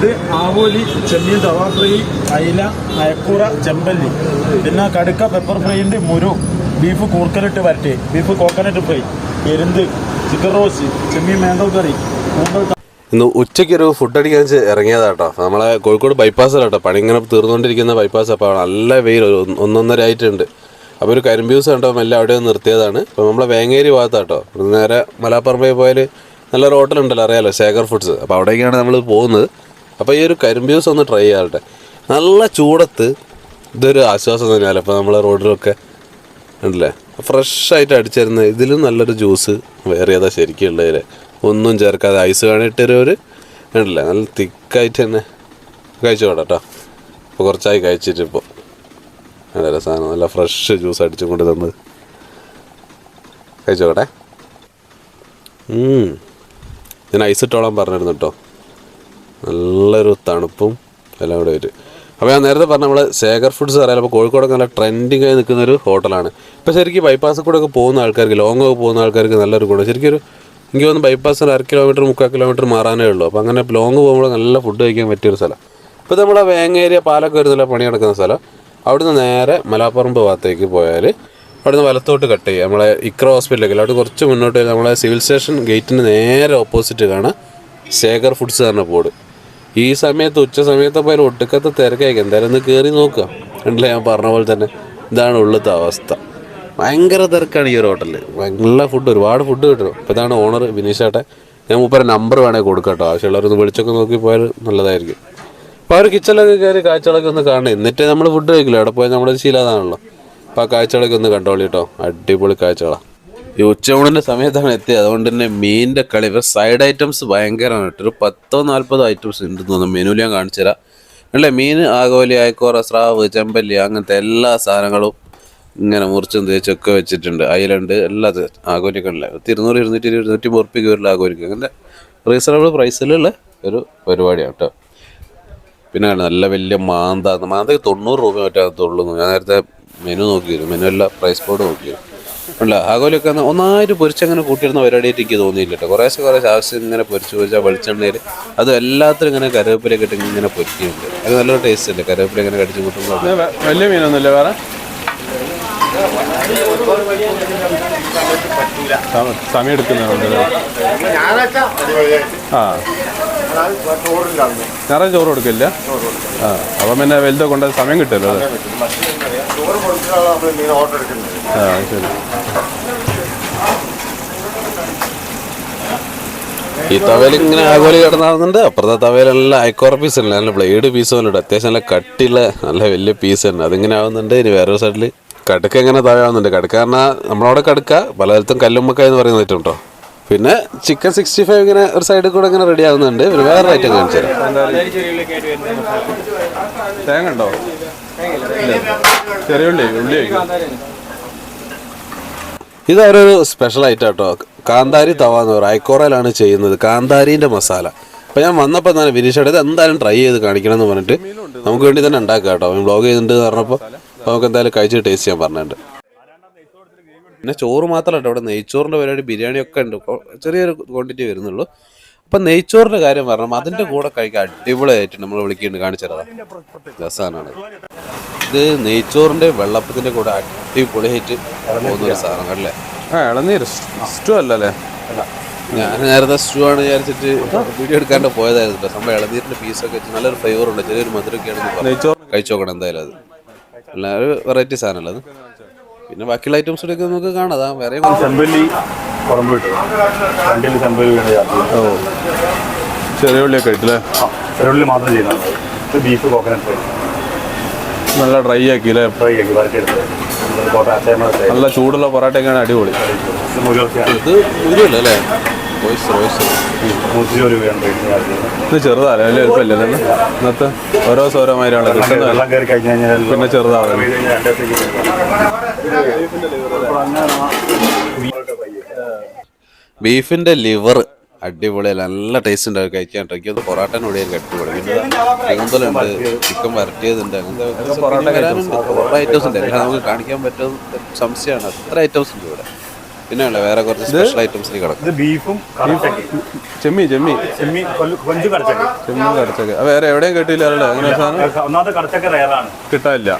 ഇത് ആവോലി ചെമ്മീൻ തവാ ഫ്രൈ അയില അയക്കൂറ ചെമ്പല്ലി. പിന്നെ കടുക്ക പെപ്പർ ഫ്രൈന്റെ മുരു. ബീഫ് കൂർക്കലിട്ട് വരട്ടെ. ബീഫ് കോക്കനട്ട് ഫ്രൈ എരുന്ത് ചിക്കൻ റോസ്റ്റ് ചെമ്മീൻ മാംഗോ കറി ഇന്ന് ഉച്ചയ്ക്ക് ഒരു ഫുഡ് അടിക്കാൻ ഇറങ്ങിയതാട്ടോ. നമ്മളെ കോഴിക്കോട് ബൈപ്പാസിലാട്ടോ പണി ഇങ്ങനെ തീർന്നുകൊണ്ടിരിക്കുന്ന ബൈപ്പാസ് അപ്പോൾ നല്ല വെയിൽ ഒന്നൊന്നര ആയിട്ടുണ്ട്. അപ്പോൾ ഒരു കരിമ്പ്യൂസ് കണ്ടോ എല്ലാം അവിടെ നിർത്തിയതാണ്. അപ്പോൾ നമ്മളെ വേങ്ങേരി ഭാഗത്താട്ടോ. നേരെ മലാപ്പറമ്പയിൽ പോയാൽ നല്ലൊരു ഹോട്ടലുണ്ടല്ലോ അറിയാലോ ശേഖർ ഫുഡ്സ് അപ്പോൾ അവിടേക്കാണ് നമ്മൾ പോകുന്നത്. അപ്പോൾ ഈ ഒരു കരിമ്പ് ജ്യൂസ് ഒന്ന് ട്രൈ ചെയ്യാറുണ്ട് നല്ല ചൂടത്ത് ഇതൊരു ആശ്വാസം തന്നെയാണ്. അപ്പോൾ നമ്മളെ റോഡിലൊക്കെ ഉണ്ടല്ലേ? ഫ്രഷ് ആയിട്ട് അടിച്ചിരുന്ന ഇതിലും നല്ലൊരു ജ്യൂസ് വേറെ ഏതാ ശരിക്കും ഉള്ളതിൽ ഒന്നും ചേർക്കാതെ ഐസ് കാണിട്ടൊരു ഒരു ഉണ്ടല്ലേ? നല്ല തിക്കായിട്ട് തന്നെ കഴിച്ചോട്ടെ കേട്ടോ. ഇപ്പോൾ കുറച്ചായി കഴിച്ചിട്ട് ഇപ്പോൾ നല്ല രസമാണ് നല്ല ഫ്രഷ് ജ്യൂസ് അടിച്ചു കൊണ്ട് തന്നത് കഴിച്ചോട്ടെ. ഞാൻ ഐസ് ഇട്ടോളാൻ പറഞ്ഞിരുന്നു കേട്ടോ. നല്ലൊരു തണുപ്പും എല്ലാം കൂടെ വരും അപ്പോൾ ഞാൻ നേരത്തെ പറഞ്ഞ നമ്മളെ ശേഖർ ഫുഡ്സ് അറിയാലോ അപ്പോൾ കോഴിക്കോടൊക്കെ നല്ല ട്രെൻഡിങ് ആയി നിൽക്കുന്ന ഒരു ഹോട്ടലാണ് ഇപ്പോൾ ശരിക്കും ബൈപ്പാസിൽ കൂടെ ഒക്കെ പോകുന്ന ആൾക്കാർക്ക് ലോങ് ഒക്കെ പോകുന്ന ആൾക്കാർക്ക് നല്ലൊരു ഗുണം. ശരിക്കും ഒരു എനിക്ക് തോന്നുന്നു ബൈപ്പാസിൽ അര കിലോമീറ്റർ മുക്കാൽ കിലോമീറ്റർ മാറാനേ ഉള്ളൂ. അപ്പോൾ അങ്ങനെ ലോങ് പോകുമ്പോൾ നല്ല ഫുഡ് കഴിക്കാൻ പറ്റിയൊരു സ്ഥലം. ഇപ്പോൾ നമ്മുടെ വേങ്ങേരിയ പാലൊക്കെ വരുന്നില്ല പണി നടക്കുന്ന സ്ഥലം. അവിടുന്ന് നേരെ മലാപ്പറമ്പ് ഭാഗത്തേക്ക് പോയാൽ അവിടുന്ന് വലത്തോട്ട് കട്ട് ചെയ്യുക നമ്മളെ ഇക്ര ഹോസ്പിറ്റലിലേക്ക് അവിടെ കുറച്ച് മുന്നോട്ട് നമ്മളെ സിവിൽ സ്റ്റേഷൻ ഗേറ്റിന് നേരെ ഓപ്പോസിറ്റ് കാണാം ശേഖർ ഫുഡ്സ് തന്നെ ബോർഡ് ഈ സമയത്ത് ഉച്ച സമയത്ത് പോയാൽ ഒട്ടുക്കത്തെ തിരക്കായിരിക്കും. എന്തായാലും ഒന്ന് കയറി നോക്കുക. കണ്ടില്ല ഞാൻ പറഞ്ഞ പോലെ തന്നെ ഇതാണ് ഉള്ളത്തെ അവസ്ഥ. ഭയങ്കര തിരക്കാണ് ഈ ഒരു ഹോട്ടലിൽ നല്ല ഫുഡ് ഒരുപാട് ഫുഡ് കിട്ടും അപ്പോൾ ഇതാണ് ഓണർ വിനീഷേട്ടെ ഞാൻ മൂപ്പരെ നമ്പർ വേണേൽ കൊടുക്കട്ടോ കേട്ടോ. ആവശ്യമുള്ളവരൊന്ന് വിളിച്ചൊക്കെ നോക്കി പോയാൽ നല്ലതായിരിക്കും. അപ്പോൾ ഒരു കിച്ചണിലൊക്കെ കയറി കാഴ്ചകളൊക്കെ ഒന്ന് കാണണം. എന്നിട്ടേ നമ്മൾ ഫുഡ് കഴിക്കില്ല? അവിടെ പോയാൽ നമ്മുടെ ശീലതാണല്ലോ അപ്പോൾ ആ കാഴ്ചകളൊക്കെ ഒന്ന് കണ്ടോളി കേട്ടോ. അടിപൊളി കാഴ്ചകളാണ് ഈ ഉച്ചയൂണിന്റെ സമയത്താണ് എത്തിയത്. അതുകൊണ്ട് തന്നെ മീനിന്റെ കളി ഇവർ സൈഡ് ഐറ്റംസ് ഭയങ്കരമാണ് ഒരു പത്തോ നാൽപ്പതോ ഐറ്റംസ് ഉണ്ട് തോന്നുന്നു. മെനുവിൽ ഞാൻ കാണിച്ചു തരാം. അല്ലേ മീൻ ആകോലി ആയിക്കോറ സ്രാവ് ചെമ്പല്ലി അങ്ങനത്തെ എല്ലാ സാധനങ്ങളും ഇങ്ങനെ മുറിച്ചും തേച്ചൊക്കെ വെച്ചിട്ടുണ്ട്. അയിലുണ്ട് എല്ലാ ആകോലിയൊക്കെ ഉള്ള ഇരുന്നൂറ് ഇരുന്നൂറ്റി ഇരുന്നൂറ്റി മുറുപ്പിക്ക് വരില്ല ആകോലിക്ക് അങ്ങനെ റീസണബിൾ പ്രൈസിലുള്ള ഒരു പരിപാടിയാണ് കേട്ടോ. പിന്നെ നല്ല വലിയ മാന്ത. മാന്തയ്ക്ക് തൊണ്ണൂറ് രൂപ മറ്റേ മറ്റാകത്തുള്ളൂ ഞാൻ നേരത്തെ മെനു നോക്കിയിരുന്നു. മെനു അല്ല പ്രൈസ് ബോർഡ് നോക്കിയിരുന്നു. അല്ല ആകോലൊക്കെ ഒന്ന് ഒന്നായിട്ട് പൊരിച്ചങ്ങനെ കൂട്ടിയിരുന്ന പരിപാടിയായിട്ട് എനിക്ക് തോന്നിയില്ല കേട്ടോ. കുറേശ്ശെ കുറേശ്ശെ ആവശ്യം ഇങ്ങനെ പൊരിച്ച് പൊരിച്ചാൽ വെളിച്ചെണ്ണയിൽ അത് എല്ലാത്തിലും ഇങ്ങനെ കറിവേപ്പിലൊക്കെ ഇട്ട് ഇങ്ങനെ പൊരിക്കുന്നുണ്ട്. അത് നല്ലൊരു ടേസ്റ്റ് ഉണ്ട് കറിവേപ്പില ഇങ്ങനെ കടിച്ചു കൂട്ടുമ്പോൾ വലിയ മീനൊന്നുമില്ല വേറെ? സമ- സമയം എടുക്കുന്നുണ്ട് ആ. ഞായറാഴ്ച ചോറ് കൊടുക്കില്ല? ആ അപ്പം പിന്നെ വലുതൊക്കെ കൊണ്ട് സമയം കിട്ടുമല്ലോ ഈ തവയിൽ ഇങ്ങനെ ആഗോലി കിടന്നാകുന്നുണ്ട് അപ്പുറത്തെ തവയിലെല്ലാം ഐക്കോറ പീസ് ഉണ്ട് നല്ല ബ്ലേഡ് പീസ് പോലെ ഉണ്ട്. അത്യാവശ്യം നല്ല കട്ടിയുള്ള നല്ല വലിയ പീസ് ഉണ്ട് അതിങ്ങനെ ആവുന്നുണ്ട്. ഇനി വേറൊരു സൈഡിൽ കടുക്ക ഇങ്ങനെ തവയാവുന്നുണ്ട് കടുക്ക പറഞ്ഞാൽ നമ്മളവിടെ കടുക്ക പലതരത്തും കല്ലുമ്മക്ക എന്ന് പറയുന്ന ഐറ്റം കേട്ടോ പിന്നെ ചിക്കൻ സിക്സ്റ്റി ഫൈവ് ഇങ്ങനെ ഒരു സൈഡിൽ കൂടെ ഇങ്ങനെ റെഡി ആവുന്നുണ്ട്. പിന്നെ വേറെ ഐറ്റം കാണിച്ചു തേങ്ങ ഉണ്ടോ? ചെറിയ ഉള്ളി ഉള്ളി ഇത് അവരൊരു സ്പെഷ്യൽ ഐറ്റം കേട്ടോ കാന്താരി തവ എന്ന് പറയും. ഐക്കോറയിലാണ് ചെയ്യുന്നത്. കാന്താരീന്റെ മസാല. അപ്പോൾ ഞാൻ വന്നപ്പോൾ തന്നെ വിനീഷയുടെ ഇത് എന്തായാലും ട്രൈ ചെയ്ത് കാണിക്കണം എന്ന് പറഞ്ഞിട്ട് നമുക്ക് വേണ്ടി തന്നെ ഉണ്ടാക്കുക കേട്ടോ. ബ്ലോഗ് ചെയ്തിട്ടുണ്ട് എന്ന് പറഞ്ഞപ്പോൾ നമുക്ക് എന്തായാലും കഴിച്ച് ടേസ്റ്റ് ചെയ്യാൻ പറഞ്ഞിട്ടുണ്ട്. പിന്നെ ചോറ് മാത്രമല്ല ഇവിടെ നെയ്ച്ചോറിന്റെ പരിപാടി ബിരിയാണി ഒക്കെ ഉണ്ട്. ചെറിയൊരു ക്വാണ്ടിറ്റി വരുന്നുള്ളൂ. അപ്പം നെയ്ച്ചോറിന്റെ കാര്യം പറഞ്ഞു അതിന്റെ കൂടെ കഴിക്കാൻ അടിപൊളിയായിട്ട് നമ്മൾ വിളിക്കുന്നുണ്ട്. കാണിച്ചത് രസമാണ് ഇത് നെയ്ച്ചോറിന്റെ വെള്ളപ്പത്തിന്റെ കൂടെ അടിപൊളിയായിട്ട് പോകുന്ന ഒരു സാധനം അല്ലേ ആ ഇളനീര്. സ്റ്റു അല്ലല്ലേ? ഞാൻ നേരത്തെ സ്റ്റു ആണ് വിചാരിച്ചിട്ട് വീഡിയോ എടുക്കാണ്ട് പോയതായിരുന്നു. സംഭവം ഇളനീരിന്റെ പീസൊക്കെ വെച്ച് നല്ലൊരു ഫ്ലേവർ ഉണ്ട്. ചെറിയൊരു മധുരമൊക്കെയാണ് നെയ്ച്ചോറ് കഴിച്ചു നോക്കണം എന്തായാലും അത്. അല്ല ഒരു വെറൈറ്റി സാധനമല്ല അത്? പിന്നെ ബാക്കിയുള്ള ഐറ്റംസ് ഒക്കെ നമുക്ക് കാണാം. വേറെ ചെമ്പല്ലി ഓ. ചെറിയ ഉള്ളിയൊക്കെ ഇട്ടില്ലേ? ഉള്ളി മാത്രം ചെയ്യുന്നത് ബീഫ് കോക്കനട്ട് ഫ്രൈ നല്ല ഡ്രൈ ആക്കി അല്ലേ ഫ്രൈ ആക്കി വരട്ടിയെടുത്ത് നല്ല ചൂടുള്ള പൊറാട്ടയൊക്കെയാണ് അടിപൊളി. ഇത് ഉരുവല്ല അല്ലേ? ഇത് വലിയ എളുപ്പമല്ലേ ഇന്നത്തെ ഓരോ സൗരമായിട്ടാണ് കിട്ടുന്നത്. പിന്നെ ചെറുതാണ്. ബീഫിന്റെ ലിവർ അടിപൊളിയല്ല നല്ല ടേസ്റ്റ് ഉണ്ട്. കഴിക്കാൻ കേട്ടോ. എനിക്കത് പൊറാട്ടനോട് ഞാൻ കെട്ടുപൊളി പിന്നെ കൂന്തലുണ്ട് ചിക്കൻ വരട്ടിയതുണ്ട്. അങ്ങനത്തെ കുറേ ഐറ്റംസ് ഉണ്ട്. എല്ലാം നമുക്ക് കാണിക്കാൻ പറ്റുന്ന സംശയമാണ്. അത്ര ഐറ്റംസ് ഉണ്ട് ഇവിടെ. പിന്നെ ഉള്ള വേറെ കുറച്ച് സ്പെഷ്യൽ ഐറ്റംസ് കിടക്കും. ബീഫും ചെമ്മി ചെമ്മി. ചെമ്മി ചെമ്മീൻ ചെമ്മീൻ കടച്ചക്കി ചെമ്മി വേറെ എവിടെയും കിട്ടിയില്ലല്ലോ അങ്ങനെ സാധനം? ഒന്നാമത്തെ കടച്ചക്ക റയറാണ് കിട്ടാനില്ല.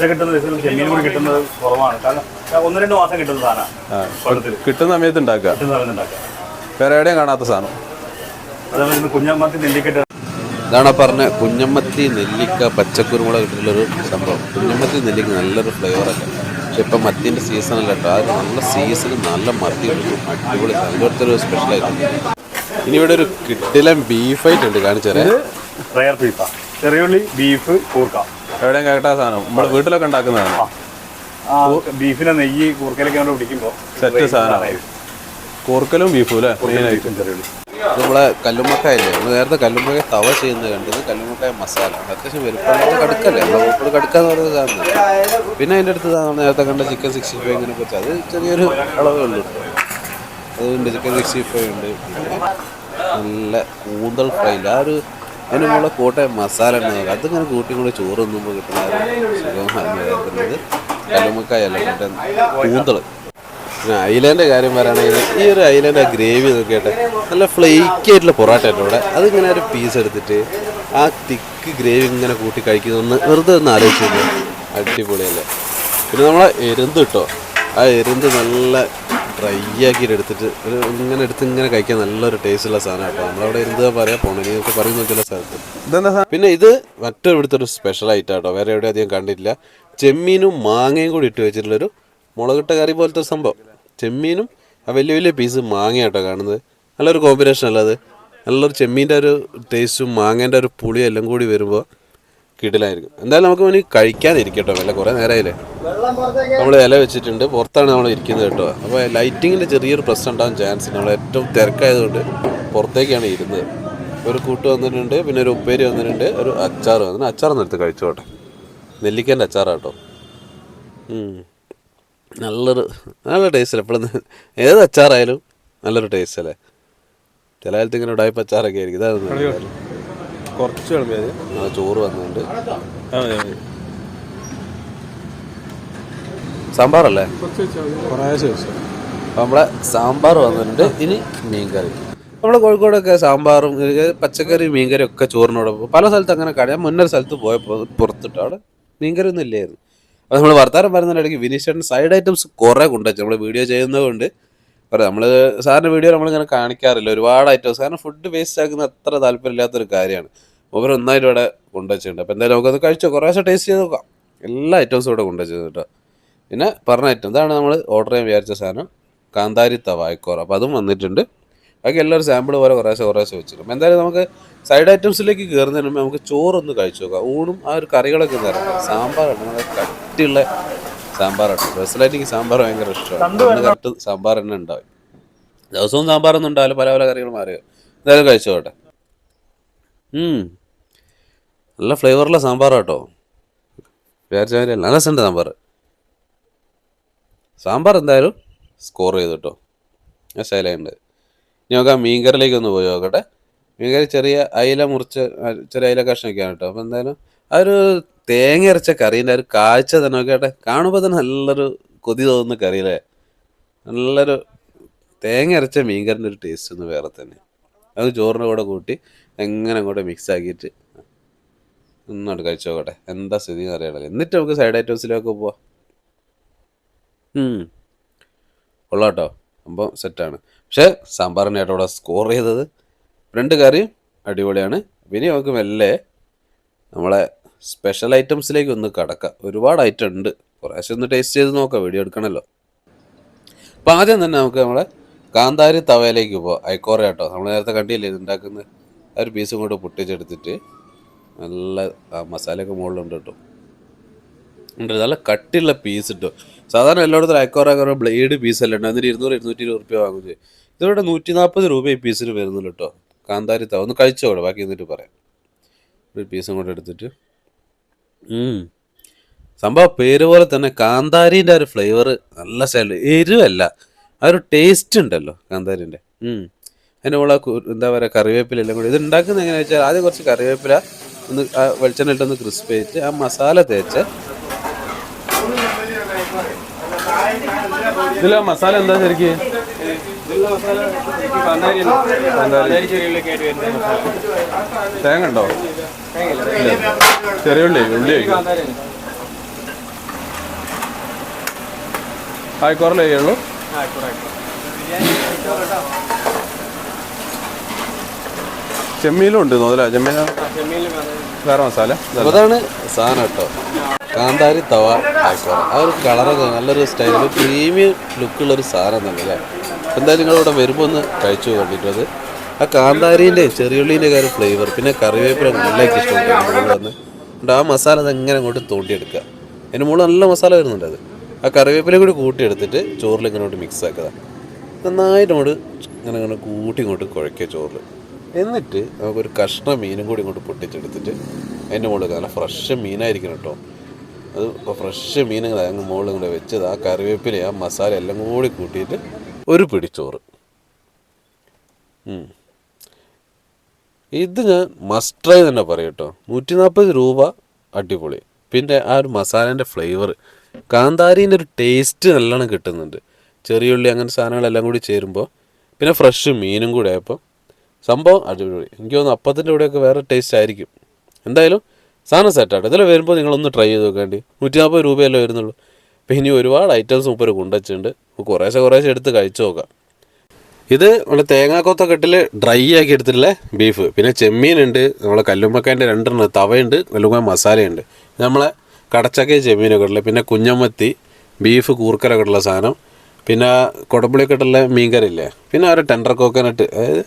കിട്ടുന്ന ചെമ്മീൻ കൂടി കിട്ടുന്നത് കുറവാണ്. കാരണം ഒന്ന് രണ്ട് മാസം കിട്ടുന്ന സാധനമാണ് കിട്ടുന്ന സമയത്ത് ഉണ്ടാക്കുക. കിട്ടുന്ന സമയത്ത് ഉണ്ടാക്കുക. വേറെ എവിടെയും കാണാത്ത സാധനം. ഇതാണ് പറഞ്ഞ കുഞ്ഞമ്മത്തി നെല്ലിക്ക പച്ചക്കുരുമുളക് ഇട്ടിട്ടുള്ളൊരു സംഭവം. കുഞ്ഞമ്മത്തി നെല്ലിക്ക നല്ലൊരു ഫ്ലേവറല്ല പക്ഷെ ഇപ്പം മത്തിന്റെ സീസണല്ല കേട്ടോ. അത് നല്ല സീസണിൽ നല്ല മത്തി കിട്ടും. അടിപൊളി. അതിന്റെ ഒരു സ്പെഷ്യലായിട്ട് ഇനി ഇവിടെ ഒരു കിട്ടിലൻ ബീഫ് ഐറ്റം ഉണ്ട് കാണിച്ചേരെ റയർ ചെറിയുള്ളി ബീഫ് കൂർക്ക. എവിടെയും കേട്ടാ സാധനം. നമ്മൾ വീട്ടിലൊക്കെ ഉണ്ടാക്കുന്നതാണ്. ബീഫിനെ നെയ്യ് കൂർക്കയിലൊക്കെ പിടിക്കുമ്പോൾ സെറ്റ് സാധനമാണ്. കൂർക്കലും ബീഫും അല്ലേ? മെയിനായിട്ട് നമ്മളെ കല്ലുമ്മക്കായ ഇല്ലേ നമ്മൾ നേരത്തെ കല്ലുമ്മക്കായ തവ ചെയ്യുന്നത് കണ്ടത് കല്ലുമ്മക്കായ മസാല. അത്യാവശ്യം വലുപ്പമുള്ള കടുക്കല്ലേ? നമ്മളോട് കടുക്കാന്ന് പറയുന്നത് സാധനം പിന്നെ അതിന്റെ അടുത്ത് നമ്മൾ നേരത്തെ കണ്ട ചിക്കൻ സിക്സ്റ്റി ഫൈവ് ഇങ്ങനെ കുറച്ച്. അത് ചെറിയൊരു അളവേ ഉള്ളൂ. അതുണ്ട് ചിക്കൻ സിക്സ്റ്റി ഫൈവ് ഉണ്ട്. പിന്നെ നല്ല കൂന്തൽ ഫ്രൈ ആ ഒരു അതിന് മുകളിൽ കോട്ടയം മസാല ഉണ്ട് അതിങ്ങനെ കൂട്ടി കൂടി ചോറ് തിന്നുമ്പോൾ കിട്ടുന്ന സുഖമാണ് പറയുന്നത് കല്ലുമ്മക്കായ അല്ല ഐലന്റെ കാര്യം പറയുകയാണെങ്കിൽ ഈ ഒരു ഐലന്റെ ഗ്രേവി നോക്കിയിട്ട് നല്ല ഫ്ലേക്കി ആയിട്ടുള്ള പൊറോട്ട ആയിട്ട് ഇവിടെ. അതിങ്ങനെ ഒരു പീസ് എടുത്തിട്ട് ആ തിക്ക് ഗ്രേവി ഇങ്ങനെ കൂട്ടി കഴിക്കുന്നൊന്ന് വെറുതെ ഒന്ന് ആലോചിച്ച് നോക്കുക അടിപൊളിയല്ലേ. പിന്നെ നമ്മളെ എരുന്ത് കിട്ടോ? ആ എരുന്ത് നല്ല ഡ്രൈ ആക്കിയിട്ട് എടുത്തിട്ട് ഒരു ഇങ്ങനെ എടുത്ത് ഇങ്ങനെ കഴിക്കാൻ നല്ലൊരു ടേസ്റ്റുള്ള സാധനം കേട്ടോ. നമ്മളവിടെ എന്ത് പറയാ പോണി നിങ്ങൾക്ക് പറയുന്ന ചില സ്ഥലത്ത്. പിന്നെ ഇത് മറ്റൊരു ഇവിടുത്തെ ഒരു സ്പെഷ്യൽ ആയിട്ട് കേട്ടോ വേറെ എവിടെയും അധികം കണ്ടിട്ടില്ല. ചെമ്മീനും മാങ്ങയും കൂടി ഇട്ട് വെച്ചിട്ടുള്ളൊരു മുളകിട്ട കറി പോലത്തെ ഒരു സംഭവം. ചെമ്മീനും ആ വലിയ വലിയ പീസ് മാങ്ങയാട്ടോ കാണുന്നത്. നല്ലൊരു കോമ്പിനേഷൻ അല്ലത് നല്ലൊരു ചെമ്മീന്റെ ഒരു ടേസ്റ്റും മാങ്ങേന്റെ ഒരു പുളിയും എല്ലാം കൂടി വരുമ്പോൾ കിടിലായിരിക്കും. എന്തായാലും നമുക്ക് ഇനി കഴിക്കാതിരിക്കട്ടോ വില കുറേ നേരമായില്ലേ നമ്മൾ ഇല വെച്ചിട്ടുണ്ട്. പുറത്താണ് നമ്മൾ ഇരിക്കുന്നത് കേട്ടോ. അപ്പോൾ ലൈറ്റിങ്ങിന്റെ ചെറിയൊരു പ്രശ്നം ഉണ്ടാകാൻ ചാൻസ് നമ്മൾ ഏറ്റവും തിരക്കായതുകൊണ്ട് പുറത്തേക്കാണ് ഇരുന്നത്. ഒരു കൂട്ട് വന്നിട്ടുണ്ട്. പിന്നെ ഒരു ഉപ്പേരി വന്നിട്ടുണ്ട്. ഒരു അച്ചാർ വന്നിട്ട് അച്ചാർ എടുത്ത് കഴിച്ചോട്ടെ. നെല്ലിക്കേന്റെ അച്ചാറാട്ടോ. നല്ലൊരു നല്ല ടേസ്റ്റ് എപ്പോഴും ഏത് അച്ചാറായാലും നല്ലൊരു ടേസ്റ്റ് അല്ലേ ചില കാലത്ത് ഇങ്ങനെ ഉടായ്പ അച്ചാറൊക്കെ ആയിരിക്കും. ഇതാണ് കുറച്ച് ആ ചോറ് വന്നുകൊണ്ട് സാമ്പാറല്ലേ? അപ്പം നമ്മുടെ സാമ്പാർ വന്നിട്ടുണ്ട്. ഇനി മീൻകറി. നമ്മളെ കോഴിക്കോടൊക്കെ സാമ്പാറും പച്ചക്കറി മീൻകറി ഒക്കെ ചോറിനോടൊപ്പം. പല സ്ഥലത്ത് അങ്ങനെ കട മുന്നൊരു സ്ഥലത്ത് പോയപ്പോൾ പുറത്തിട്ട് അവിടെ മീൻകറി ഒന്നും ഇല്ലായിരുന്നു. അപ്പോൾ നമ്മൾ വർത്താനം പറയുന്നതിനിടയ്ക്ക് വിനീഷേട്ടൻ സൈഡ് ഐറ്റംസ് കുറേ കൊണ്ടുവച്ചു. നമ്മൾ വീഡിയോ ചെയ്യുന്നതുകൊണ്ട് പറയാം നമ്മൾ സാറിന്റെ വീഡിയോ നമ്മളിങ്ങനെ കാണിക്കാറില്ല. ഒരുപാട് ഐറ്റംസ് കാരണം ഫുഡ് വേസ്റ്റ് ആക്കുന്ന അത്ര താല്പര്യമില്ലാത്തൊരു കാര്യമാണ്. ഓവർ ഒന്നായിട്ട് ഇവിടെ കൊണ്ടുവച്ചിട്ടുണ്ട്. അപ്പോൾ എന്തായാലും നമുക്കത് കഴിച്ചോ? കുറേശ്ശെ ടേസ്റ്റ് ചെയ്ത് നോക്കാം. എല്ലാ ഐറ്റംസും ഇവിടെ കൊണ്ടുവച്ചത് കേട്ടോ. പിന്നെ പറഞ്ഞ ഐറ്റം ഇതാണ് നമ്മൾ ഓർഡർ ചെയ്യാൻ വിചാരിച്ച സാധനം. കാന്താരി തവ അയക്കോറ അപ്പോൾ അതും വന്നിട്ടുണ്ട്. ബാക്കി എല്ലാവരും സാമ്പിൾ പോലെ കുറേശ്ശെ കുറേശ്ശെ അപ്പോൾ എന്തായാലും നമുക്ക് സൈഡ് ഐറ്റംസിലേക്ക് കയറുന്നതിന് മുമ്പ് നമുക്ക് ചോറൊന്ന് കഴിച്ചു നോക്കാം. ഊണും ആ ഒരു കറികളൊക്കെ നിറക്കാം സാമ്പാറാണ് നല്ല കട്ടിയുള്ള സാമ്പാറാണ് ബസ്സിലായിട്ട് എനിക്ക് സാമ്പാർ ഭയങ്കര ഇഷ്ടമാണ്. കട്ട് സാമ്പാർ തന്നെ ഉണ്ടാവും. ദിവസവും സാമ്പാറൊന്നും ഉണ്ടാവില്ല. പല പല കറികൾ മാറിയോ എന്തായാലും കഴിച്ചോട്ടെ. നല്ല ഫ്ലേവറുള്ള സാമ്പാറാട്ടോ കേട്ടോ. വിചാരിച്ച മാതിരി നല്ല രസമുണ്ട് സാമ്പാർ. സാമ്പാർ എന്തായാലും സ്കോർ ചെയ്തു കേട്ടോ. ശൈലുണ്ട് നമുക്ക് ആ മീൻകറിലേക്ക് ഒന്ന് പോയി നോക്കട്ടെ. മീൻകറി ചെറിയ അയില മുറിച്ച് ചെറിയ അയില കഷ്ണമൊക്കെയാണ് കേട്ടോ. അപ്പോൾ എന്തായാലും ആ ഒരു തേങ്ങ അരച്ച കറീന്റെ ഒരു കാഴ്ച തന്നെ നോക്കട്ടെ കാണുമ്പോൾ തന്നെ നല്ലൊരു കൊതി തോന്നുന്ന കറിയിലെ നല്ലൊരു തേങ്ങ അരച്ച മീൻകറിന്റെ ഒരു ടേസ്റ്റ് ഒന്ന് വേറെ തന്നെ. അത് ചോറിന്റെ കൂടെ കൂട്ടി എങ്ങനെ അങ്ങോട്ട് മിക്സ് ആക്കിയിട്ട് ഒന്നോട്ട് കഴിച്ചു നോക്കട്ടെ. എന്താ സ്ഥിതി അറിയണല്ലോ എന്നിട്ട് നമുക്ക് സൈഡ് ഐറ്റംസിലേക്ക് പോവാം. ഉം. സംഭവം സെറ്റാണ്. പക്ഷേ സാമ്പാറിനെ ആയിട്ട് അവിടെ സ്കോർ ചെയ്തത് രണ്ട് കറിയും അടിപൊളിയാണ്. പിന്നെ നമുക്ക് മെല്ലെ നമ്മളെ സ്പെഷ്യൽ ഐറ്റംസിലേക്ക് ഒന്ന് കടക്കാം. ഒരുപാട് ഐറ്റം ഉണ്ട്. കുറേശ്ശെ ഒന്ന് ടേസ്റ്റ് ചെയ്ത് നോക്കാം. വീഡിയോ എടുക്കണമല്ലോ അപ്പോൾ ആദ്യം തന്നെ നമുക്ക് നമ്മളെ കാന്താരി തവയിലേക്ക് പോവാം. ഐക്കോറ കേട്ടോ. നമ്മൾ നേരത്തെ കണ്ടില്ലേ ഉണ്ടാക്കുന്ന ആ ഒരു പീസും കൂടെ പൊട്ടിച്ചെടുത്തിട്ട് നല്ല മസാലയൊക്കെ മുകളിലുണ്ട് കേട്ടോ. നല്ല കട്ടിയുള്ള പീസ് കിട്ടും സാധാരണ എല്ലായിടത്തും ഐക്കോറ ബ്ലേഡ് പീസ് അല്ല ഉണ്ട് എന്നിട്ട് ഇരുന്നൂറ് ഇരുന്നൂറ്റി ഇരുപത് റുപ്യ വാങ്ങുന്നത് ഇതിവിടെ നൂറ്റി നാൽപ്പത് രൂപ ഈ പീസിന് വരുന്നുള്ളൂ കേട്ടോ കാന്താരി തവ. ഒന്ന് കഴിച്ചോളൂ ബാക്കി എന്നിട്ട് പറയാം. ഒരു പീസും കൂടെ എടുത്തിട്ട്. സംഭവം പേര് പോലെ തന്നെ കാന്താരിന്റെ ഒരു ഫ്ലേവർ നല്ല സ്റ്റൈൽ എരിവല്ല. ആ ഒരു ടേസ്റ്റ് ഉണ്ടല്ലോ കാന്താരിന്റെ അതിന്റെ മുകളിൽ എന്താ പറയുക കറിവേപ്പില എല്ലാം കൂടി. ഇത് ഉണ്ടാക്കുന്നത് എങ്ങനെയാണെന്ന് വെച്ചാൽ ആദ്യം കുറച്ച് കറിവേപ്പില ഒന്ന് വെളിച്ചെണ്ണ ഇട്ടൊന്ന് ക്രിസ്പ് ചെയ്തിട്ട് ആ മസാല തേച്ച് ഇതിലെ മസാല എന്താ ശരിക്ക്? തേങ്ങ ഉണ്ടോ? ചെറിയ ഉള്ളി ഉള്ളി ആയിക്കോറല്ലേ ഉള്ളൂ ചെമ്മീലും ഉണ്ട് നോതല ചെമ്മീന വേറെ മസാല? സാധനം കേട്ടോ. കാന്താരി തവ ആയിക്കോട്ടെ. ആ ഒരു കളറൊക്കെ നല്ലൊരു സ്റ്റൈൽ പ്രീമിയം ലുക്കുള്ള ഒരു സാധനം തന്നെ അല്ലേ എന്തായാലും നിങ്ങളിവിടെ വരുമ്പോൾ ഒന്ന് കഴിച്ചു കണ്ടിട്ടത് ആ കാന്താരീന്റെ ചെറിയുള്ളീന്റെ കാര്യം ഫ്ലേവർ പിന്നെ കറിവേപ്പില നല്ലൊക്കെ ഇഷ്ടമാണ് അതുകൊണ്ട് ആ മസാല അത് എങ്ങനെ അങ്ങോട്ട് തോണ്ടിയെടുക്കുക. അതിന് മുകളിൽ നല്ല മസാല വരുന്നുണ്ട് അത്. ആ കറിവേപ്പില കൂടി കൂട്ടിയെടുത്തിട്ട് ചോറിൽ ഇങ്ങോട്ട് മിക്സ് ആക്കുക. നന്നായിട്ട് അങ്ങോട്ട് ഇങ്ങനെ ഇങ്ങനെ കൂട്ടി ഇങ്ങോട്ട് കുഴക്കുക ചോറിൽ. എന്നിട്ട് നമുക്കൊരു കഷ്ണം മീനും കൂടി ഇങ്ങോട്ട് പൊട്ടിച്ചെടുത്തിട്ട് അതിന്റെ മുകളിൽ നല്ല ഫ്രഷ് മീനായിരിക്കണം കേട്ടോ. അത് ഇപ്പോൾ ഫ്രഷ് മീനുകൾ അങ്ങ് മുകളിൽ കൂടെ വെച്ചത്. ആ കറിവേപ്പില ആ മസാല എല്ലാം കൂടി കൂട്ടിയിട്ട് ഒരു പിടിച്ചോറ്. ഇത് ഞാൻ മസ്റ്റ് ട്രൈ തന്നെ പറയും കേട്ടോ. നൂറ്റി നാൽപ്പത് രൂപ അടിപൊളി. പിന്നെ ആ ഒരു മസാലേന്റെ ഫ്ലേവർ കാന്താരീന്റെ ഒരു ടേസ്റ്റ് നല്ലോണം കിട്ടുന്നുണ്ട്. ചെറിയുള്ളി അങ്ങനെ സാധനങ്ങളെല്ലാം കൂടി ചേരുമ്പോൾ പിന്നെ ഫ്രഷ് മീനും കൂടെ ആയപ്പോൾ സംഭവം അടിപൊളി. എനിക്ക് തോന്നുന്നു അപ്പത്തിന്റെ കൂടെയൊക്കെ വേറെ ടേസ്റ്റ് ആയിരിക്കും. എന്തായാലും സാധനം സെറ്റാട്ടോ ഇതിൽ വരുമ്പോൾ നിങ്ങളൊന്ന് ട്രൈ ചെയ്ത് നോക്കേണ്ടി. നൂറ്റി നാൽപ്പത് രൂപയല്ലേ വരുന്നുള്ളൂ. അപ്പോൾ ഇനി ഒരുപാട് ഐറ്റംസ് മുപ്പർ കൊണ്ടുവച്ചിട്ടുണ്ട്. കുറേശ്ശെ കുറേശ്ശെ എടുത്ത് കഴിച്ചു നോക്കാം. ഇത് നമ്മുടെ തേങ്ങാക്കോത്ത കെട്ടിൽ ഡ്രൈ ആക്കി എടുത്തിട്ടുള്ള ബീഫ് പിന്നെ ചെമ്മീനുണ്ട്. നമ്മളെ കല്ലുമ്മക്കാന്റെ രണ്ടെണ്ണം. തവയുണ്ട്. കല്ലുമ്മ മസാലയുണ്ട്. നമ്മളെ കടച്ചക്കയ ചെമ്മീനൊക്കെ ഉള്ള. പിന്നെ കുഞ്ഞമ്മത്തി ബീഫ് കൂർക്കലൊക്കെ ഉള്ള സാധനം. പിന്നെ കുടമ്പുളിയൊക്കെ ഇട്ടുള്ള മീൻകറിയില്ലേ? പിന്നെ ഒരു ടെൻഡർ കോക്കനട്ട് അതായത്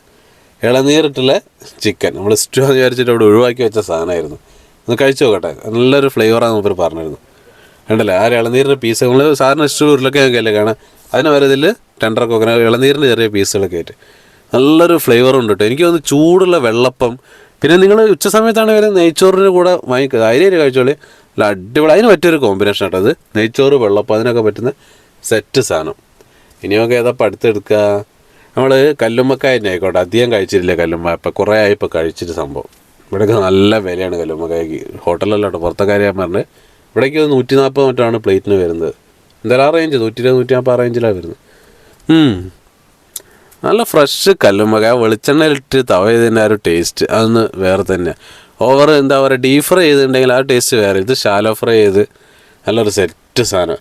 ഇളനീരിട്ടുള്ള ചിക്കൻ നമ്മൾ സ്റ്റൂ എന്ന് വിചാരിച്ചിട്ട് അവിടെ ഒഴിവാക്കി വെച്ച സാധനമായിരുന്നു. ഒന്ന് കഴിച്ചു നോക്കട്ടെ. നല്ലൊരു ഫ്ലേവറാണ് മൂപ്പർ പറഞ്ഞിരുന്നു. കണ്ടല്ലേ? ആ ഇളനീരിന്റെ പീസ് നമ്മൾ സാധാരണ ഉരുളൊക്കെ ഉരുളക്കിഴങ്ങൊക്കെ അല്ലേ കാണാം അതിന് വരെ ഇതിൽ ടെൻഡർ കോക്കന ഇളനീരിന്റെ ചെറിയ പീസുകളൊക്കെ ആയിട്ട്. നല്ലൊരു ഫ്ലേവർ ഉണ്ട് കേട്ടോ എനിക്ക് തോന്നുന്നു ചൂടുള്ള വെള്ളപ്പം. പിന്നെ നിങ്ങൾ ഉച്ച സമയത്താണ് വരെ നെയ്ച്ചോറിന്റെ കൂടെ വാങ്ങിക്കുക അരിയൊരു കഴിച്ചോളി. അല്ല അടിപൊളി. അതിന് പറ്റിയൊരു കോമ്പിനേഷൻ കേട്ടോ അത്. നെയ്ച്ചോറ് വെള്ളപ്പം അതിനൊക്കെ പറ്റുന്ന സെറ്റ് സാധനം. ഇനിയൊക്കെ ഏതാ പഠിത്തെടുക്കുക നമ്മൾ കല്ലുമ്മക്കായ തന്നെ ആയിക്കോട്ടെ അധികം കഴിച്ചിട്ടില്ല കല്ലുമ്മ. ഇപ്പം കുറേ ആയി ഇപ്പോൾ കഴിച്ചിട്ട് സംഭവം. ഇവിടെയൊക്കെ നല്ല വിലയാണ് കല്ലുമ്മക്കായ്ക്ക് ഹോട്ടലല്ല കേട്ടോ. പുറത്തെ കാര്യം പറഞ്ഞത് ഇവിടേക്ക് ഒരു നൂറ്റി നാൽപ്പത് മറ്റാണ് പ്ലേറ്റിന് വരുന്നത്. എന്തായാലും ആ റേഞ്ച് നൂറ്റി ഇരുപത് നൂറ്റി നാൽപ്പത് ആ റേഞ്ചിലാണ് വരുന്നത് നല്ല ഫ്രഷ് കല്ലുമ്മക വെളിച്ചെണ്ണയിലിട്ട് തവ ചെയ്തതിന്റെ ആ ഒരു ടേസ്റ്റ് അതൊന്ന് വേറെ തന്നെ ഓവർ എന്താ പറയുക ഡീപ് ഫ്രൈ ചെയ്തിട്ടുണ്ടെങ്കിൽ ആ ടേസ്റ്റ് വേറെ. ഇത് ഷാലോ ഫ്രൈ ചെയ്ത് നല്ലൊരു സെറ്റ് സാധനം.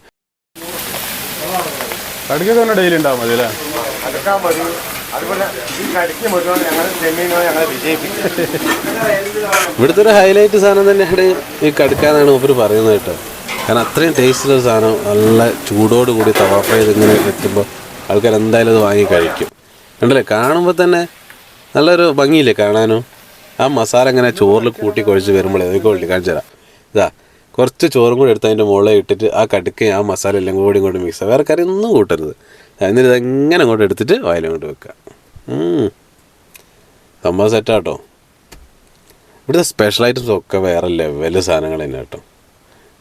ഡെയിലി ഉണ്ടാവും മതി അല്ലേ? ഞങ്ങളെ ഇവിടുത്തെ ഒരു ഹൈലൈറ്റ് സാധനം തന്നെയാണ് ഈ കടുക്കാന്നാണ് ഇവർ പറയുന്നത് കേട്ടോ. കാരണം അത്രയും ടേസ്റ്റുള്ള ഒരു സാധനം നല്ല ചൂടോട് കൂടി തവ ചെയ്ത് ഇങ്ങനെ എത്തുമ്പോൾ ആൾക്കാർ എന്തായാലും അത് വാങ്ങി കഴിക്കും. കണ്ടല്ലേ? കാണുമ്പോൾ തന്നെ നല്ലൊരു ഭംഗിയില്ലേ കാണാനും? ആ മസാല ഇങ്ങനെ ചോറിൽ കൂട്ടി കുഴച്ച് വരുമ്പോഴേ അതൊക്കെ ഉള്ളി കാണിച്ചു തരാം. ഇതാ കുറച്ച് ചോറും കൂടി എടുത്ത് അതിന്റെ മുകളിൽ ഇട്ടിട്ട് ആ കടുക്കയും ആ മസാല എല്ലാം കൂടി ഇങ്ങോട്ട് മിക്സ് ആ വേറെ കറി ഒന്നും കൂട്ടരുത്. എന്നിട്ട് ഇതെങ്ങനെ അങ്ങോട്ട് എടുത്തിട്ട് വായിലങ്ങോട്ട് വെക്കുക. സംഭവം സെറ്റാട്ടോ ഇവിടുത്തെ സ്പെഷ്യൽ ഐറ്റംസ് ഒക്കെ വേറെ ലെവൽ സാധനങ്ങൾ തന്നെ കേട്ടോ.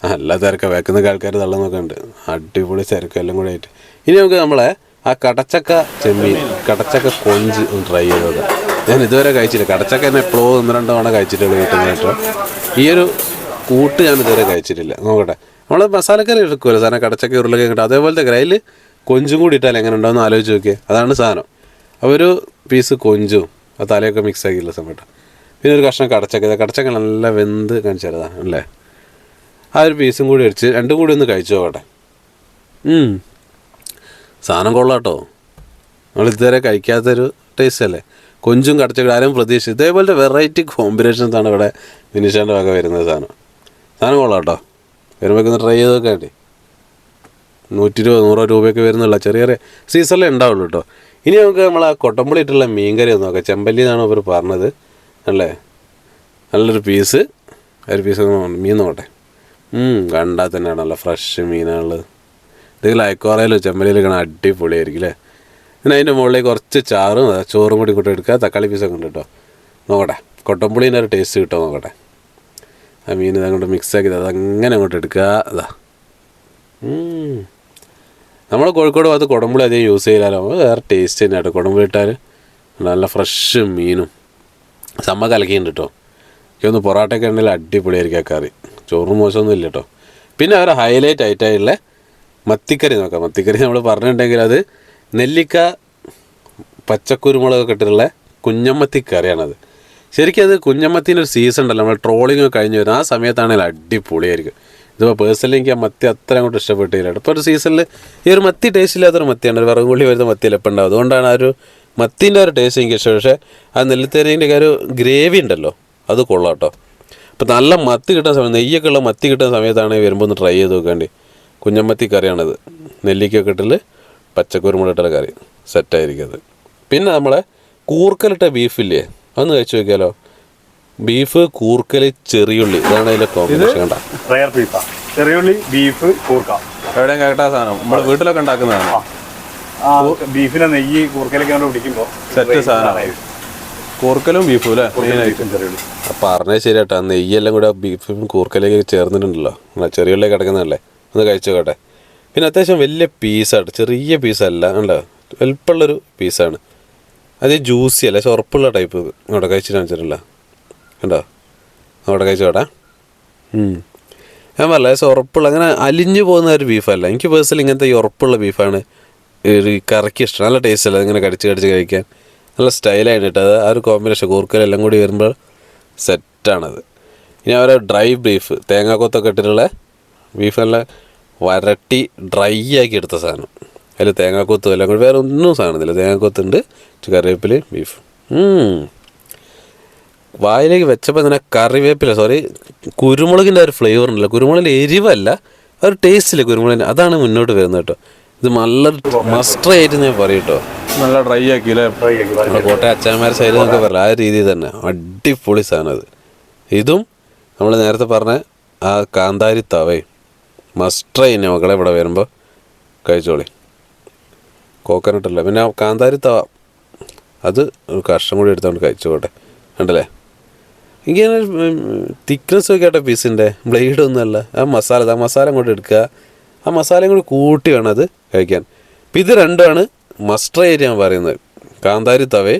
നല്ല തിരക്ക വെക്കുന്ന ആൾക്കാർ തള്ളുന്നൊക്കെ ഉണ്ട്. അടിപൊളി തിരക്ക് കൂടി ആയിട്ട്. ഇനി നമുക്ക് നമ്മളെ ആ കടച്ചക്ക ചെമ്മീൻ കടച്ചക്ക കൊഞ്ച് ട്രൈ ചെയ്തത് ഞാൻ ഇതുവരെ കഴിച്ചില്ല. കടച്ചക്ക തന്നെ എപ്പോഴോ ഒന്ന് രണ്ടോ തവണ കഴിച്ചിട്ടുള്ളൂ കേട്ടോ. ഈ ഒരു കൂട്ട് ഞാൻ ഇതുവരെ കഴിച്ചിട്ടില്ല. നോക്കട്ടെ. നമ്മൾ മസാലക്കറി എടുക്കുമല്ലോ സാധനം കടച്ചക്ക ഉരുളൊക്കെ കിട്ടും അതേപോലത്തെ ഗ്രൈൽ കൊഞ്ചും കൂടി ഇട്ടാൽ എങ്ങനെ ഉണ്ടാവുമെന്ന് ആലോചിച്ച് നോക്കിയേ. അതാണ് സാധനം. അപ്പോൾ ഒരു പീസ് കൊഞ്ചും ആ തലയൊക്കെ മിക്സ് ആക്കിയില്ല സമയത്ത് പിന്നെ ഒരു കഷ്ണം കടച്ചക്ക. കടച്ചക്ക നല്ല വെന്ത് കാണിച്ചതാണ് അല്ലേ? ആ ഒരു പീസും കൂടി അടിച്ച് രണ്ടും കൂടി ഒന്ന് കഴിച്ചു നോക്കട്ടെ സാധനം സാധനം കൊള്ളാട്ടോ. നമ്മൾ ഇതുവരെ കഴിക്കാത്തൊരു ടേസ്റ്റ് അല്ലേ? കൊഞ്ചും കടച്ചക്ക ആരും പ്രതീക്ഷിച്ചു. ഇതേപോലത്തെ വെറൈറ്റി കോമ്പിനേഷൻസാണ് ഇവിടെ വിനിഷാന്റെ വക വരുന്നത് സാധനം. സാധനം കൊള്ളാം വരുമ്പോൾ ഒന്ന് ട്രൈ ചെയ്ത് നോക്കാണ്ടി നൂറ്റി ഇരുപത് നൂറോ രൂപയൊക്കെ വരുന്നുള്ള ചെറിയ ചെറിയ സീസണിലേ ഉണ്ടാവുള്ളൂ കേട്ടോ ഇനി നമുക്ക് നമ്മൾ ആ കൊട്ടമ്പുളി മീൻകറി ഒന്ന് നോക്കാം. ചെമ്പല്ലി എന്നാണ് അവർ പറഞ്ഞത്. അല്ലേ? നല്ലൊരു പീസ് ഒരു പീസ് മീൻ നോക്കട്ടെ. കണ്ടാൽ തന്നെ നല്ല ഫ്രഷ് മീനാണുള്ളത്. ഇത് ലൈക്കോറയിലോ കാണാൻ അടിപൊളിയായിരിക്കും അല്ലേ പിന്നെ അതിന്റെ മുകളിലേക്ക് കുറച്ച് ചാറും ചോറും കൂടി കൂട്ടി എടുക്കുക തക്കാളി പീസൊക്കെ ഉണ്ട് കേട്ടോ നോക്കട്ടെ. കൊട്ടമ്പുളീന്റെ ഒരു ടേസ്റ്റ് കിട്ടുമോ നോക്കട്ടെ. ആ മീൻ ഇതങ്ങോട്ട് മിക്സ് ആക്കി അതങ്ങനെ അങ്ങോട്ട് എടുക്കുക. അതാ നമ്മൾ കോഴിക്കോട് ഭാഗത്ത് കുടമ്പുളി അധികം യൂസ് ചെയ്താലോ വേറെ ടേസ്റ്റ് തന്നെ കേട്ടോ കുടമ്പുളി ഇട്ടാൽ നല്ല ഫ്രഷ് മീനും. സമ്മ കലക്കിയുണ്ട് കേട്ടോ എനിക്കൊന്ന് പൊറോട്ടയൊക്കെ ഉണ്ടെങ്കിൽ അടിപൊളിയായിരിക്കും കറി. ചോറും മോശമൊന്നും ഇല്ല കേട്ടോ പിന്നെ അവരെ ഹൈലൈറ്റ് ആയിട്ടുള്ള മത്തിക്കറി നോക്കാം. മത്തിക്കറി നമ്മൾ പറഞ്ഞിട്ടുണ്ടെങ്കിൽ അത് നെല്ലിക്ക പച്ചക്കുരുമുളകൊക്കെ ഇട്ടിട്ടുള്ള കുഞ്ഞമ്മത്തി കറിയാണത് ശരിക്കും അത് കുഞ്ഞമ്മത്തിന്റെ ഒരു സീസൺ ഉണ്ടല്ലോ. നമ്മൾ ട്രോളിങ് കഴിഞ്ഞ് വരുന്നത് ആ സമയത്താണെങ്കിൽ അടിപൊളിയായിരിക്കും. ഇതിപ്പോൾ പേഴ്സണലി എനിക്ക് ആ മത്തി അത്ര അങ്ങോട്ട് ഇഷ്ടപ്പെട്ടില്ല. ഇപ്പോൾ ഒരു സീസണിൽ ഈ ഒരു മത്തി ടേസ്റ്റ് ഇല്ലാത്തൊരു മത്തിയാണ്. വിറകും കൊള്ളി വരുന്ന മത്തിയിൽ എപ്പോൾ ഉണ്ടാവും അതുകൊണ്ടാണ് ആ ഒരു മത്തിന്റെ ഒരു ടേസ്റ്റ് എനിക്ക് ഇഷ്ടം. പക്ഷേ ആ നെല്ലിത്തേരീന്റെ ഒരു ഗ്രേവി ഉണ്ടല്ലോ അത് കൊള്ളാം കേട്ടോ. അപ്പോൾ നല്ല മത്തി കിട്ടുന്ന സമയം നെയ്യൊക്കെ ഉള്ള മത്തി കിട്ടുന്ന സമയത്താണ് വരുമ്പോൾ ഒന്ന് ട്രൈ ചെയ്ത് നോക്കേണ്ടി. കുഞ്ഞമ്മത്തി കറിയാണത്. നെല്ലിക്കൊക്കെ ഇട്ടിൽ പച്ചക്കുരുമുളകിട്ടുള്ള കറി സെറ്റായിരിക്കും അത്. പിന്നെ നമ്മളെ കൂർക്കലിട്ട ബീഫില്ലേ അതൊന്ന് കഴിച്ചു നോക്കിയാലോ? ബീഫ് കൂർക്കൽ ചെറിയുള്ളി. ഇതാണ് അതിലെ കോമ്പിനേഷൻ കണ്ട. റയർ പീസ ചെറിയുള്ളി ബീഫ് കൂർക്ക. എവിടെയും കേട്ട സാധനം. നമ്മുടെ വീട്ടിലൊക്കെ ഉണ്ടാക്കുന്നതാണ് ആ ബീഫിനെ നെയ്യ് കൂർക്കലൊക്കെ കൊണ്ട് പിടിക്കുമ്പോൾ സെറ്റ് സാധനം. കൂർക്കലും ബീഫും അല്ലേ? പറഞ്ഞേ ചെറിയുള്ളി. പറഞ്ഞത് ശരിയാട്ടോ. ആ നെയ്യെല്ലാം കൂടെ ബീഫും കൂർക്കലേക്ക് ചേർന്നിട്ടുണ്ടല്ലോ. നമ്മളെ ചെറിയുള്ളി കിടക്കുന്നതല്ലേ? ഒന്ന് കഴിച്ചോട്ടെ പിന്നെ അത്യാവശ്യം വലിയ പീസാണ് ചെറിയ പീസല്ല ഉണ്ടോ വലുപ്പമുള്ളൊരു പീസാണ് അത് ജ്യൂസി അല്ല. ഉറപ്പുള്ള ടൈപ്പ് അവിടെ കഴിച്ചിട്ട് കാണിച്ചിട്ടില്ല. കണ്ടോ? അവിടെ കഴിച്ചോടാ ഞാൻ പറഞ്ഞ ലേശം ഉറപ്പുള്ള അങ്ങനെ അലിഞ്ഞു പോകുന്ന ഒരു ബീഫല്ല. എനിക്ക് പേഴ്സണലി ഇങ്ങനത്തെ ഈ ഉറപ്പുള്ള ബീഫാണ് ഒരു കറക്കി ഇഷ്ടം. നല്ല ടേസ്റ്റ് അല്ല ഇങ്ങനെ കടിച്ച് കടിച്ച് കഴിക്കാൻ. നല്ല സ്റ്റൈലായിട്ട് കേട്ടോ അത് ആ ഒരു കോമ്പിനേഷൻ കൂർക്കലെല്ലാം കൂടി വരുമ്പോൾ സെറ്റാണത് ഇനി അവരെ ഡ്രൈ ബീഫ് തേങ്ങാക്കൊത്തൊക്കെ ഇട്ടിട്ടുള്ള ബീഫ് നല്ല വരട്ടി ഡ്രൈ ആക്കി എടുത്ത സാധനം. അതിൽ തേങ്ങാക്കൊത്തും എല്ലാം കൂടി വേറെ ഒന്നും സാധനത്തില്ല തേങ്ങാക്കൊത്തുണ്ട് കറിവേപ്പിൽ ബീഫ് വായിലേക്ക് വെച്ചപ്പോൾ തന്നെ കറിവേപ്പില സോറി കുരുമുളകിന്റെ ഒരു ഫ്ലേവർ ഉണ്ടല്ലോ. കുരുമുളകിന്റെ എരിവല്ല ഒരു ഒരു ടേസ്റ്റില്ല കുരുമുളകിന്റെ അതാണ് മുന്നോട്ട് വരുന്നത് കേട്ടോ. ഇത് നല്ല മസ്റ്റർ ആയിട്ട് ഞാൻ പറയും കേട്ടോ. നല്ല ഡ്രൈ ആക്കി കോട്ടയം അച്ഛന്മാരെ സൈഡിൽ നിന്നൊക്കെ പറയാം ആ രീതിയിൽ തന്നെ. അടിപൊളി സാധനം അത്. ഇതും നമ്മൾ നേരത്തെ പറഞ്ഞ ആ കാന്താരി തവേ. മസ്റ്റർ തന്നെ മക്കളെ ഇവിടെ വരുമ്പോൾ കഴിച്ചോളി. കോക്കനട്ട് അല്ല. പിന്നെ ആ കാന്താരി തവ അത് ഒരു കഷ്ണം കൂടി എടുത്തുകൊണ്ട് കഴിച്ചോട്ടെ. കണ്ടല്ലേ? ഇങ്ങനെ തിക്നെസ് ഒക്കെ ആട്ടെ പീസിന്റെ ബ്ലേഡ് ഒന്നുമല്ല. ആ മസാല ആ മസാല അങ്ങോട്ട് എടുക്കുക. ആ മസാലയും കൂടി കൂട്ടി വേണം അത് കഴിക്കാൻ. ഇത് രണ്ടുമാണ് മസ്റ്റർ ആയിട്ട് ഞാൻ പറയുന്നത്. കാന്താരി തവേ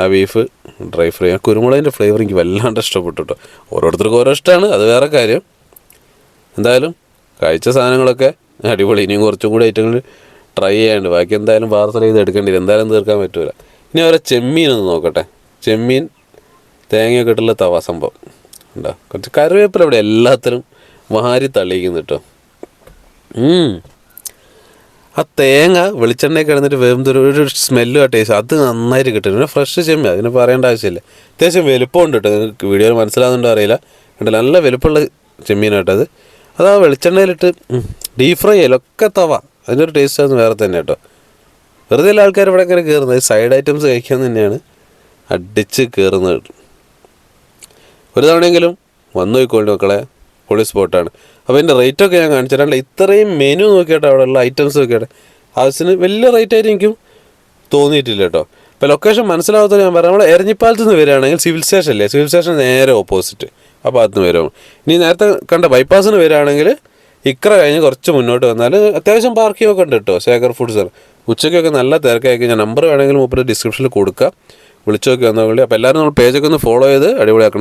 ആ ബീഫ് ഡ്രൈ ഫ്രൈ ആ കുരുമുളകിന്റെ ഫ്ലേവർ എനിക്ക് വല്ലാണ്ട് ഇഷ്ടപ്പെട്ടു കേട്ടോ ഓരോരുത്തർക്കും ഓരോ ഇഷ്ടമാണ് അത് വേറെ കാര്യം. എന്തായാലും കഴിച്ച സാധനങ്ങളൊക്കെ അടിപൊളി. ഇനിയും കുറച്ചും കൂടി ഐറ്റങ്ങൾ ട്രൈ ചെയ്യാണ്ട് ബാക്കി എന്തായാലും പാർസൽ ചെയ്ത് എടുക്കേണ്ടി എന്തായാലും തീർക്കാൻ പറ്റൂല. ഇനി അവരെ ചെമ്മീൻ ഒന്ന് നോക്കട്ടെ. ചെമ്മീൻ തേങ്ങയൊക്കെ ഇട്ടുള്ള തവ സംഭവം. ഉണ്ടോ കുറച്ച് കറിവേപ്പില ഇവിടെ എല്ലാത്തിനും വാരി തള്ളിക്കുന്നു കേട്ടോ. ആ തേങ്ങ വെളിച്ചെണ്ണയൊക്കെ കിടന്നിട്ട് വേമ്പൊരു ഒരു സ്മെല്ലും ആ ടേസ്റ്റ് അത് നന്നായിട്ട് കിട്ടും. പിന്നെ ഫ്രഷ് ചെമ്മ അതിന് പറയേണ്ട ആവശ്യമില്ല. അത്യാവശ്യം വലുപ്പമുണ്ട് കേട്ടോ നിങ്ങൾക്ക് വീഡിയോയിൽ മനസ്സിലാകുന്നുണ്ടോ അറിയില്ല. കണ്ടില്ല നല്ല വലുപ്പമുള്ള ചെമ്മീനായിട്ടത് അത്. ആ വെളിച്ചെണ്ണയിലിട്ട് ഡീപ് ഫ്രൈ ചെയ്യലൊക്കെ തവ. അതിന്റെ ഒരു ടേസ്റ്റ് അത് വേറെ തന്നെ കേട്ടോ വെറുതെ ആൾക്കാർ ഇവിടെ ഇങ്ങനെ കയറുന്നത് സൈഡ് ഐറ്റംസ് കഴിക്കാൻ തന്നെയാണ്. അടിച്ച് കയറുന്നത് ഒരു തവണയെങ്കിലും വന്നു പോയിക്കോണ്ട് മക്കളെ. പൊളി സ്പോട്ടാണ്. അപ്പോൾ ഇതിന്റെ റേറ്റൊക്കെ ഞാൻ കാണിച്ചു തരാം. ഇത്രയും മെനു നോക്കിയിട്ട് അവിടെ ഉള്ള ഐറ്റംസ് നോക്കിയിട്ട് ആവശ്യത്തിന് വലിയ റേറ്റ് ആയിരിക്കും തോന്നിയിട്ടില്ല കേട്ടോ. ഇപ്പോൾ ലൊക്കേഷൻ മനസ്സിലാവാത്തത് ഞാൻ പറയാം. നമ്മൾ എരഞ്ഞിപ്പാലത്ത് നിന്ന് വരികയാണെങ്കിൽ സിവിൽ സ്റ്റേഷൻ അല്ലേ സിവിൽ സ്റ്റേഷൻ നേരെ ഓപ്പോസിറ്റ് ആ ഭാഗത്ത് നിന്ന് വരും. ഇനി നേരത്തെ കണ്ട ബൈപ്പാസിന് വരികയാണെങ്കിൽ ഇക്ര കഴിഞ്ഞ് കുറച്ച് മുന്നോട്ട് വന്നാൽ അത്യാവശ്യം പാർക്കിംഗ് ഒക്കെ ഉണ്ട് കേട്ടോ. ശേഖർ ഫുഡ്സ് ഉച്ചയ്ക്കൊക്കെ നല്ല തിരക്കായിരിക്കും. ഞാൻ നമ്പർ വേണമെങ്കിൽ മൂപ്പര് ഡിസ്ക്രിപ്ഷനിൽ കൊടുക്കാം. വിളിച്ചു നോക്കി വന്നാൽ അപ്പോൾ എല്ലാവരും നമ്മൾ പേജൊക്കെ ഒന്ന് ഫോളോ ചെയ്ത് അടിപൊളിയാക്കണേ.